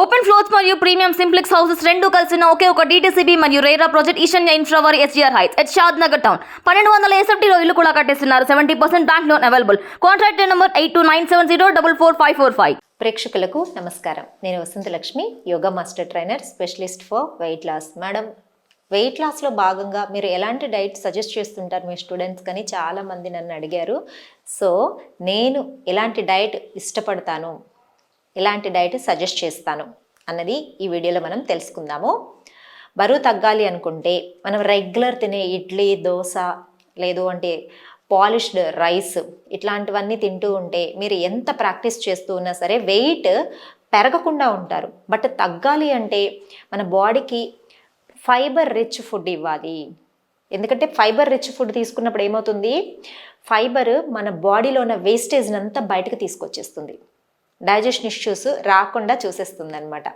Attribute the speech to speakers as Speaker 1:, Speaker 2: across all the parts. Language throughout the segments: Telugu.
Speaker 1: ఓపెన్ ఫ్లోర్స్ మరియు ప్రీమియం సింప్లెక్స్ హౌసెస్ రెండు కలిసిన ఒకే ఒక డీటీసీబీ మరియు RERA project Eshanya ఇన్ఫ్రావర్ SGR heights at Shad Nagar town పన్నెండు వందల ఎస్ఎఫ్టీలో ఇల్లు కూడా కట్టేస్తున్నారు. Seventy percent bank loan available contract number eight two nine seven zero double four five four five
Speaker 2: ప్రేక్షకులకు నమస్కారం. నేను Vasanthalakshmi yoga master trainer specialist for weight loss. Madam weight లాస్లో భాగంగా మీరు ఎలాంటి డైట్ సజెస్ట్ చేస్తుంటారు మీ స్టూడెంట్స్ కానీ చాలామంది నన్ను అడిగారు. సో నేను ఎలాంటి డైట్ ఇష్టపడతాను? ఎలాంటి డైట్ సజెస్ట్ చేస్తాను అన్నది ఈ వీడియోలో మనం తెలుసుకుందాము. బరువు తగ్గాలి అనుకుంటే మనం రెగ్యులర్ తినే ఇడ్లీ దోశ లేదు అంటే పాలిష్డ్ రైస్ ఇట్లాంటివన్నీ తింటూ ఉంటే మీరు ఎంత ప్రాక్టీస్ చేస్తూ ఉన్నా సరే వెయిట్ పెరగకుండా ఉంటారు. బట్ తగ్గాలి అంటే మన బాడీకి ఫైబర్ రిచ్ ఫుడ్ ఇవ్వాలి. ఎందుకంటే ఫైబర్ రిచ్ ఫుడ్ తీసుకున్నప్పుడు ఏమవుతుంది? ఫైబర్ మన బాడీలో ఉన్న వేస్టేజ్ని అంతా బయటకు తీసుకొచ్చేస్తుంది. డైజెషన్ ఇష్యూస్ రాకుండా చూసేస్తుంది అనమాట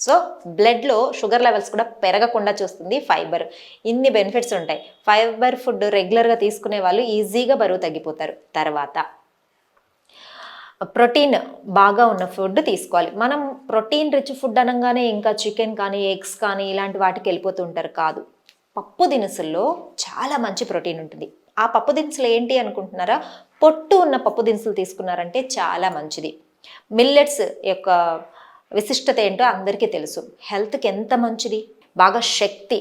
Speaker 2: సో బ్లడ్లో షుగర్ లెవెల్స్ కూడా పెరగకుండా చూస్తుంది ఫైబర్. ఇన్ని బెనిఫిట్స్ ఉంటాయి. ఫైబర్ ఫుడ్ రెగ్యులర్గా తీసుకునే వాళ్ళు ఈజీగా బరువు తగ్గిపోతారు తర్వాత. ప్రోటీన్ బాగా ఉన్న ఫుడ్ తీసుకోవాలి. మనం ప్రోటీన్ రిచ్ ఫుడ్ అనగానే ఇంకా చికెన్ కానీ ఎగ్స్ కానీ ఇలాంటి వాటికి వెళ్ళిపోతూ ఉంటారు కాదు. పప్పు దినుసుల్లో చాలా మంచి ప్రోటీన్ ఉంటుంది. ఆ పప్పు దినుసులు ఏంటి అనుకుంటున్నారా? పొట్టు ఉన్న పప్పు దినుసులు తీసుకున్నారంటే చాలా మంచిది. మిల్లెట్స్ యొక్క విశిష్టత ఏంటో అందరికీ తెలుసు. హెల్త్కి ఎంత మంచిది? బాగా శక్తి.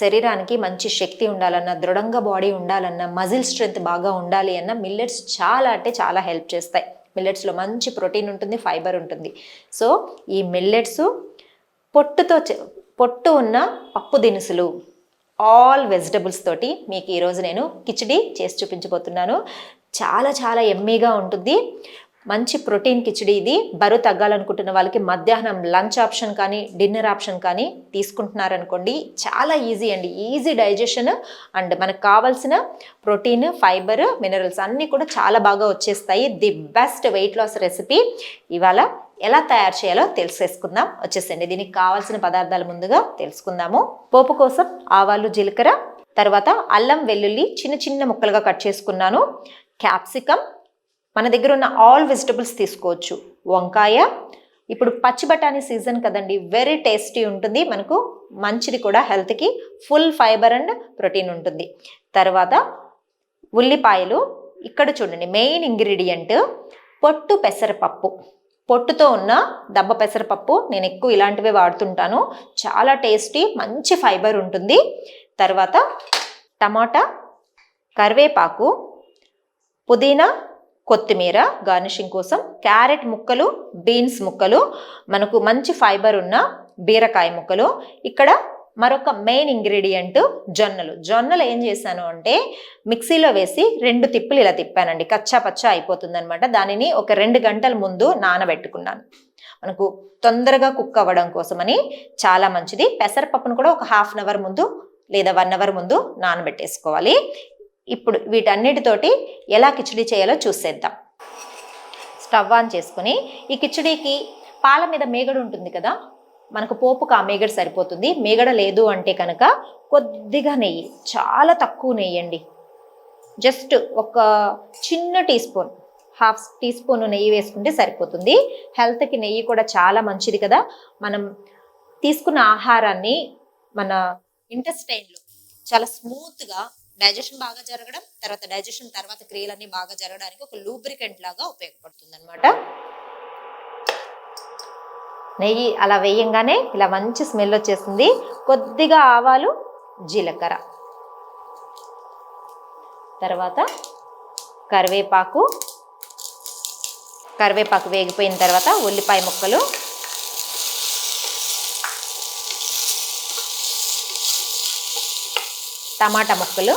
Speaker 2: శరీరానికి మంచి శక్తి ఉండాలన్నా దృఢంగా బాడీ ఉండాలన్నా మజిల్ స్ట్రెంగ్త్ బాగా ఉండాలి అన్న మిల్లెట్స్ చాలా అంటే చాలా హెల్ప్ చేస్తాయి. మిల్లెట్స్లో మంచి ప్రోటీన్ ఉంటుంది ఫైబర్ ఉంటుంది. సో ఈ మిల్లెట్స్ పొట్టుతో పొట్టు ఉన్న పప్పు దినుసులు ఆల్ వెజిటబుల్స్ తోటి మీకు ఈరోజు నేను కిచిడి చేసి చూపించబోతున్నాను. చాలా చాలా ఎమ్మీగా ఉంటుంది. మంచి ప్రోటీన్ కిచడీ ఇది. బరువు తగ్గాలనుకుంటున్న వాళ్ళకి మధ్యాహ్నం లంచ్ ఆప్షన్ కానీ డిన్నర్ ఆప్షన్ కానీ తీసుకుంటున్నారనుకోండి చాలా ఈజీ అండి. ఈజీ డైజెషన్ అండ్ మనకు కావాల్సిన ప్రోటీన్ ఫైబర్ మినరల్స్ అన్నీ కూడా చాలా బాగా వచ్చేస్తాయి. The best weight loss recipe. ఇవాళ ఎలా తయారు చేయాలో తెలిసేసుకుందాం. వచ్చేసండి దీనికి కావాల్సిన పదార్థాలు ముందుగా తెలుసుకుందాము. పోపు కోసం ఆవాలు జీలకర్ర తర్వాత అల్లం వెల్లుల్లి చిన్న చిన్న ముక్కలుగా కట్ చేసుకున్నాను. క్యాప్సికమ్ మన దగ్గర ఉన్న ఆల్ వెజిటబుల్స్ తీసుకోవచ్చు. వంకాయ ఇప్పుడు పచ్చి బఠానీ సీజన్ కదండి వెరీ టేస్టీ ఉంటుంది. మనకు మంచిది కూడా హెల్త్కి ఫుల్ ఫైబర్ అండ్ ప్రోటీన్ ఉంటుంది. తర్వాత ఉల్లిపాయలు ఇక్కడ చూడండి మెయిన్ ఇంగ్రీడియంట్ పొట్టు పెసరపప్పు. పొట్టుతో ఉన్న దబ్బ పెసరపప్పు నేను ఎక్కువ ఇలాంటివే వాడుతుంటాను. చాలా టేస్టీ మంచి ఫైబర్ ఉంటుంది. తర్వాత టమాటా కరివేపాకు పుదీనా కొత్తిమీర గార్నిషింగ్ కోసం క్యారెట్ ముక్కలు బీన్స్ ముక్కలు మనకు మంచి ఫైబర్ ఉన్న బీరకాయ ముక్కలు ఇక్కడ మరొక మెయిన్ ఇంగ్రీడియంట్ జొన్నలు. జొన్నలు ఏం చేశాను అంటే మిక్సీలో వేసి రెండు తిప్పులు ఇలా తిప్పానండి. కచ్చా పచ్చా అయిపోతుంది అనమాట దానిని ఒక రెండు గంటల ముందు నానబెట్టుకున్నాను. మనకు తొందరగా కుక్ అవ్వడం కోసమని చాలా మంచిది. పెసరపప్పును కూడా ఒక హాఫ్ అన్ అవర్ ముందు లేదా వన్ అవర్ ముందు నానబెట్టేసుకోవాలి. ఇప్పుడు వీటన్నిటితోటి ఎలా కిచడీ చేయాలో చూసేద్దాం. స్టవ్ ఆన్ చేసుకుని ఈ కిచడీకి పాల మీద మేగడు ఉంటుంది కదా? మనకు పోపుకు ఆ మేగడ సరిపోతుంది. మేగడ లేదు అంటే కనుక కొద్దిగా నెయ్యి చాలా తక్కువ నెయ్యి అండి. జస్ట్ ఒక చిన్న teaspoon half teaspoon నెయ్యి వేసుకుంటే సరిపోతుంది. హెల్త్కి నెయ్యి కూడా చాలా మంచిది కదా? మనం తీసుకున్న ఆహారాన్ని మన ఇంటెస్టైన్లో చాలా స్మూత్గా డైజెషన్ బాగా జరగడం తర్వాత డైజెషన్ తర్వాత క్రియలన్నీ బాగా జరగడానికి ఒక లూబ్రికెంట్ లాగా ఉపయోగపడుతుంది అనమాట నెయ్యి అలా వేయంగానే ఇలా మంచి స్మెల్ వచ్చేసింది. కొద్దిగా ఆవాలు జీలకర్ర. తర్వాత కరివేపాకు. కరివేపాకు వేగిపోయిన తర్వాత ఉల్లిపాయ ముక్కలు. టమాటా ముక్కలు.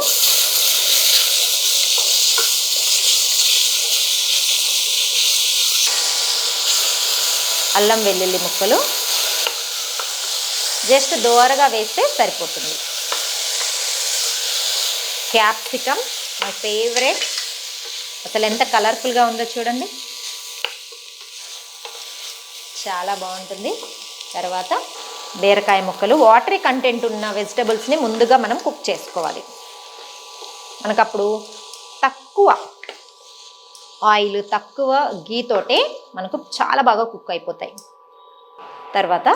Speaker 2: అల్లం వెల్లుల్లి ముక్కలు. జస్ట్ దోరగా వేస్తే సరిపోతుంది. Capsicum my favourite. అసలు ఎంత కలర్ఫుల్గా ఉందో చూడండి. చాలా బాగుంటుంది. తర్వాత బీరకాయ ముక్కలు. వాటరీ కంటెంట్ ఉన్న వెజిటబుల్స్ని ముందుగా మనం కుక్ చేసుకోవాలి. మనకప్పుడు తక్కువ ఆయిల్ తక్కువ గీతోటే మనకు చాలా బాగా కుక్ అయిపోతాయి. తర్వాత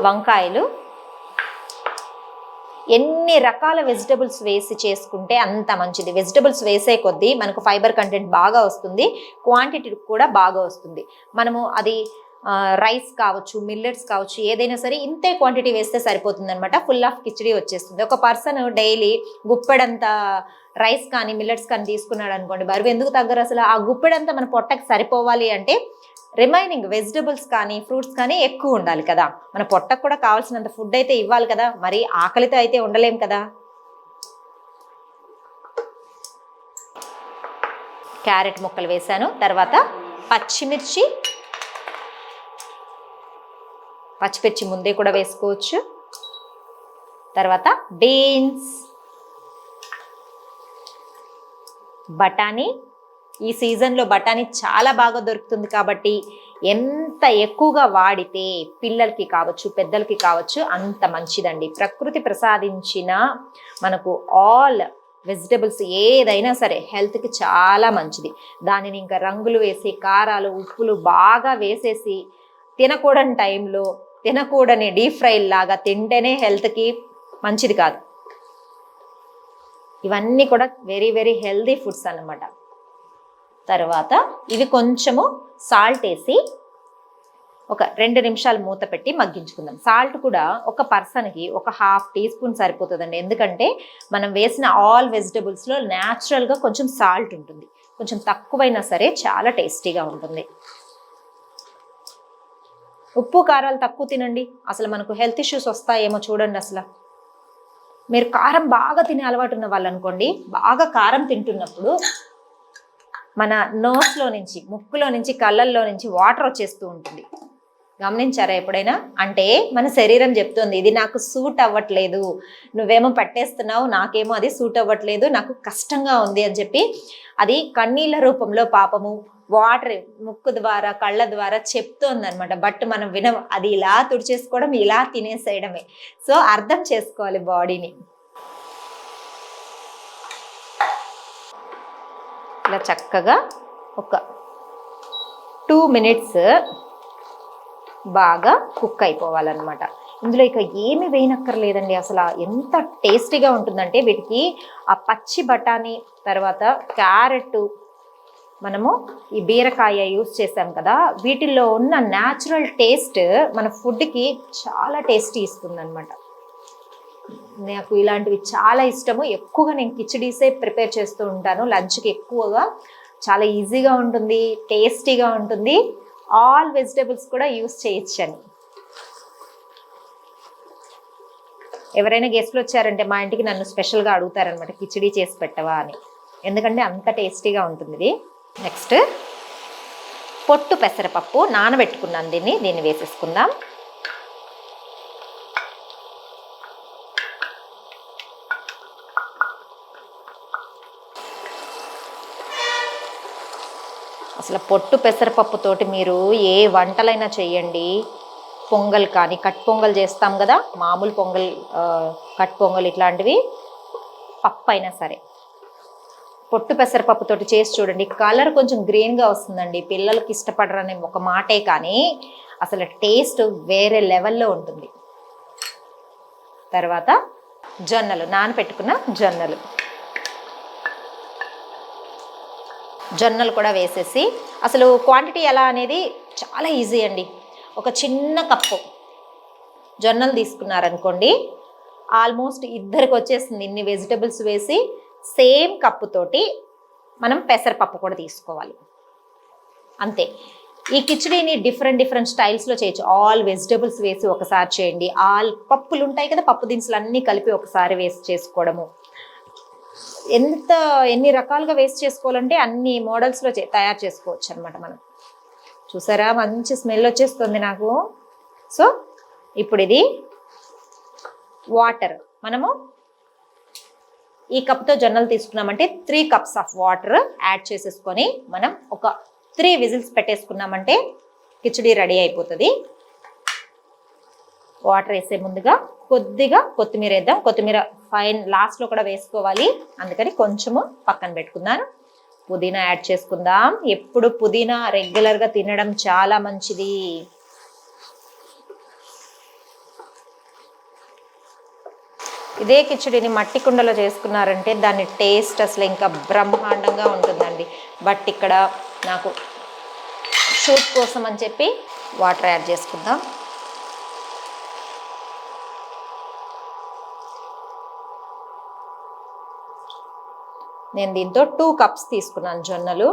Speaker 2: వంకాయలు. ఎన్ని రకాల వెజిటబుల్స్ వేసి చేసుకుంటే అంత మంచిది. వెజిటబుల్స్ వేసే కొద్దీ మనకు ఫైబర్ కంటెంట్ బాగా వస్తుంది. క్వాంటిటీ కూడా బాగా వస్తుంది. మనము అది రైస్ కావచ్చు మిల్లెట్స్ కావచ్చు ఏదైనా సరే ఇంతే క్వాంటిటీ వేస్తే సరిపోతుంది అనమాట ఫుల్ ఆఫ్ కిచడీ వచ్చేస్తుంది. ఒక పర్సన్ డైలీ గుప్పెడంత రైస్ కానీ మిల్లెట్స్ కానీ తీసుకున్నాడు అనుకోండి బరువు ఎందుకు తగ్గరు అసలు? ఆ గుప్పెడంతా మన పొట్టకి సరిపోవాలి అంటే రిమైనింగ్ వెజిటబుల్స్ కానీ ఫ్రూట్స్ కానీ ఎక్కువ ఉండాలి కదా. మన పొట్టకు కూడా కావాల్సినంత ఫుడ్ అయితే ఇవ్వాలి కదా. మరి ఆకలితో అయితే ఉండలేం కదా. క్యారెట్ ముక్కలు వేశాను. తర్వాత పచ్చిమిర్చి పచ్చిమిర్చి ముందే కూడా వేసుకోవచ్చు. తర్వాత బీన్స్ బఠానీ. ఈ సీజన్లో బఠానీ చాలా బాగా దొరుకుతుంది కాబట్టి ఎంత ఎక్కువగా వాడితే పిల్లలకి కావచ్చు పెద్దలకి కావచ్చు అంత మంచిదండి. ప్రకృతి ప్రసాదించిన మనకు ఆల్ వెజిటబుల్స్ ఏదైనా సరే హెల్త్కి చాలా మంచిది. దానిని ఇంకా రంగులు వేసి కారాలు ఉప్పులు బాగా వేసేసి తినకూడని టైంలో తినకూడని డీప్ ఫ్రై లాగా తింటేనే హెల్త్కి మంచిది కాదు. ఇవన్నీ కూడా వెరీ వెరీ హెల్దీ ఫుడ్స్ అన్నమాట. తర్వాత ఇవి కొంచెము సాల్ట్ వేసి ఒక రెండు నిమిషాలు మూత పెట్టి మగ్గించుకుందాం. సాల్ట్ కూడా ఒక పర్సన్కి ఒక హాఫ్ టీ స్పూన్ సరిపోతుందండి. ఎందుకంటే మనం వేసిన ఆల్ వెజిటబుల్స్లో న్యాచురల్గా కొంచెం సాల్ట్ ఉంటుంది. కొంచెం తక్కువైనా సరే చాలా టేస్టీగా ఉంటుంది. ఉప్పు కారాలు తక్కువ తినండి. అసలు మనకు హెల్త్ ఇష్యూస్ వస్తాయేమో చూడండి అసలు. మీరు కారం బాగా తినే అలవాటు ఉన్న వాళ్ళు అనుకోండి బాగా కారం తింటున్నప్పుడు మన నోస్లో నుంచి ముక్కులో నుంచి కళ్ళల్లో నుంచి వాటర్ వచ్చేస్తూ ఉంటుంది. గమనించారా ఎప్పుడైనా? అంటే మన శరీరం చెప్తుంది ఇది నాకు సూట్ అవ్వట్లేదు. నువ్వేమో పట్టేస్తున్నావు నాకేమో అది సూట్ అవ్వట్లేదు నాకు కష్టంగా ఉంది అని చెప్పి అది కన్నీళ్ళ రూపంలో పాపము వాటర్ ముక్కు ద్వారా కళ్ళ ద్వారా చెప్తోందనమాట బట్ మనం వినం అది ఇలా తుడిచేసుకోవడం ఇలా తినేసేయడమే. సో అర్థం చేసుకోవాలి బాడీని. ఇలా చక్కగా ఒక టూ మినిట్స్ బాగా కుక్ అయిపోవాలన్నమాట. ఇందులో ఇక ఏమి వేయనక్కర్లేదండి. అసలు ఎంత టేస్టీగా ఉంటుందంటే వీటికి ఆ పచ్చి బఠానీ తర్వాత క్యారెట్ మనము ఈ బీరకాయ యూస్ చేసాం కదా. వీటిల్లో ఉన్న న్యాచురల్ టేస్ట్ మన ఫుడ్కి చాలా టేస్టీ ఇస్తుంది అనమాట నాకు ఇలాంటివి చాలా ఇష్టము. ఎక్కువగా నేను కిచడీసే ప్రిపేర్ చేస్తూ ఉంటాను. లంచ్కి ఎక్కువగా చాలా ఈజీగా ఉంటుంది టేస్టీగా ఉంటుంది. ఆల్ వెజిటేబుల్స్ కూడా యూస్ చేయొచ్చని. ఎవరైనా గెస్ట్లు వచ్చారంటే మా ఇంటికి నన్ను స్పెషల్గా అడుగుతారనమాట కిచడీ చేసి పెట్టవా అని. ఎందుకంటే అంత టేస్టీగా ఉంటుంది ఇది నెక్స్ట్ పొట్టు పెసరపప్పు నానబెట్టుకున్నాను దీన్ని దీన్ని వేసేసుకుందాం. అసలు పొట్టు పెసరపప్పుతోటి మీరు ఏ వంటలైనా చేయండి. పొంగల్ కానీ కట్ పొంగల్ చేస్తాం కదా మామూలు పొంగల్ కట్ పొంగల్ ఇట్లాంటివి పప్పు అయినా సరే. పొట్టు పెసరపప్పుతోటి చేసి చూడండి. కలర్ కొంచెం గ్రీన్గా వస్తుందండి. పిల్లలకి ఇష్టపడరనే ఒక మాటే కానీ అసలు టేస్ట్ వేరే లెవెల్లో ఉంటుంది. తర్వాత జొన్నలు నానపెట్టుకున్న జొన్నలు. జొన్నలు కూడా వేసేసి అసలు క్వాంటిటీ ఎలా అనేది చాలా ఈజీ అండి. ఒక చిన్న కప్పు జొన్నలు తీసుకున్నారనుకోండి ఆల్మోస్ట్ ఇద్దరికి వచ్చేస్తుంది ఇన్ని వెజిటబుల్స్ వేసి సేమ్ కప్పుతోటి మనం పెసరపప్పు కూడా తీసుకోవాలి. అంతే. ఈ కిచడీని డిఫరెంట్ డిఫరెంట్ స్టైల్స్లో చేయొచ్చు. ఆల్ వెజిటబుల్స్ వేసి ఒకసారి చేయండి. ఆల్ పప్పులు ఉంటాయి కదా పప్పు దినుసులు అన్నీ కలిపి ఒకసారి వేసి చేసుకోవడము. ఎంత ఎన్ని రకాలుగా వేస్ట్ చేసుకోవాలంటే అన్ని మోడల్స్లో చే తయారు చేసుకోవచ్చు అనమాట మనం. చూసారా? మంచి స్మెల్ వచ్చేస్తుంది నాకు. సో ఇప్పుడు ఇది వాటర్. మనము ఈ కప్తో జొన్నలు తీసుకున్నామంటే three cups of water add చేసేసుకొని మనం ఒక త్రీ విజిల్స్ పెట్టేసుకున్నామంటే కిచడీ రెడీ అయిపోతుంది. వాటర్ వేసే ముందుగా కొద్దిగా కొత్తిమీర వేద్దాం. కొత్తిమీర ఫైన్ లాస్ట్లో కూడా వేసుకోవాలి. అందుకని కొంచెము పక్కన పెట్టుకున్నాను పుదీనా యాడ్ చేసుకుందాం. ఎప్పుడు పుదీనా రెగ్యులర్గా తినడం చాలా మంచిది. ఇదే కిచడిని మట్టి కుండలో చేసుకున్నారంటే దాని టేస్ట్ అసలు ఇంకా బ్రహ్మాండంగా ఉంటుందండి. బట్ ఇక్కడ నాకు షూట్ కోసం అని చెప్పి వాటర్ యాడ్ చేసుకుందాం. నేను దీంతో టూ కప్స్ తీసుకున్నాను జొన్నలు.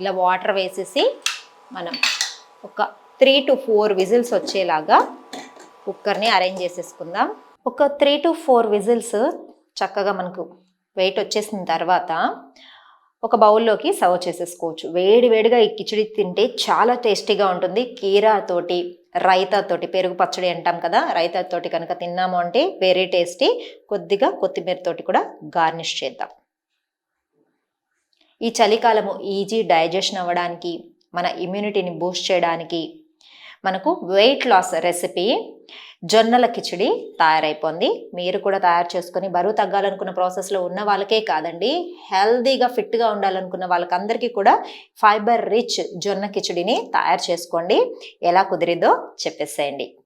Speaker 2: ఇలా వాటర్ వేసేసి మనం ఒక త్రీ టు ఫోర్ విజిల్స్ వచ్చేలాగా కుక్కర్ని అరేంజ్ చేసేసుకుందాం. ఒక త్రీ టు ఫోర్ విజిల్స్ చక్కగా మనకు వెయిట్ వచ్చేసిన తర్వాత ఒక బౌల్లోకి సర్వ్ చేసేసుకోవచ్చు. వేడి వేడిగా ఈ కిచిడి తింటే చాలా టేస్టీగా ఉంటుంది. కీరాతోటి రైతాతోటి పెరుగు పచ్చడి అంటాం కదా రైతాతోటి కనుక తిన్నాము అంటే వెరీ టేస్టీ కొద్దిగా కొత్తిమీరతోటి కూడా గార్నిష్ చేద్దాం. ఈ చలికాలము ఈజీ డైజెషన్ అవ్వడానికి మన ఇమ్యూనిటీని బూస్ట్ చేయడానికి మనకు వెయిట్ లాస్ రెసిపీ జొన్నల కిచిడి తయారైపోయింది మీరు కూడా తయారు చేసుకొని బరువు తగ్గాలనుకున్న ప్రాసెస్లో ఉన్న వాళ్ళకే కాదండి హెల్దీగా ఫిట్గా ఉండాలనుకున్న వాళ్ళకందరికీ కూడా ఫైబర్ రిచ్ జొన్న కిచిడిని తయారు చేసుకోండి. ఎలా కుదిరిందో చెప్పేసేయండి.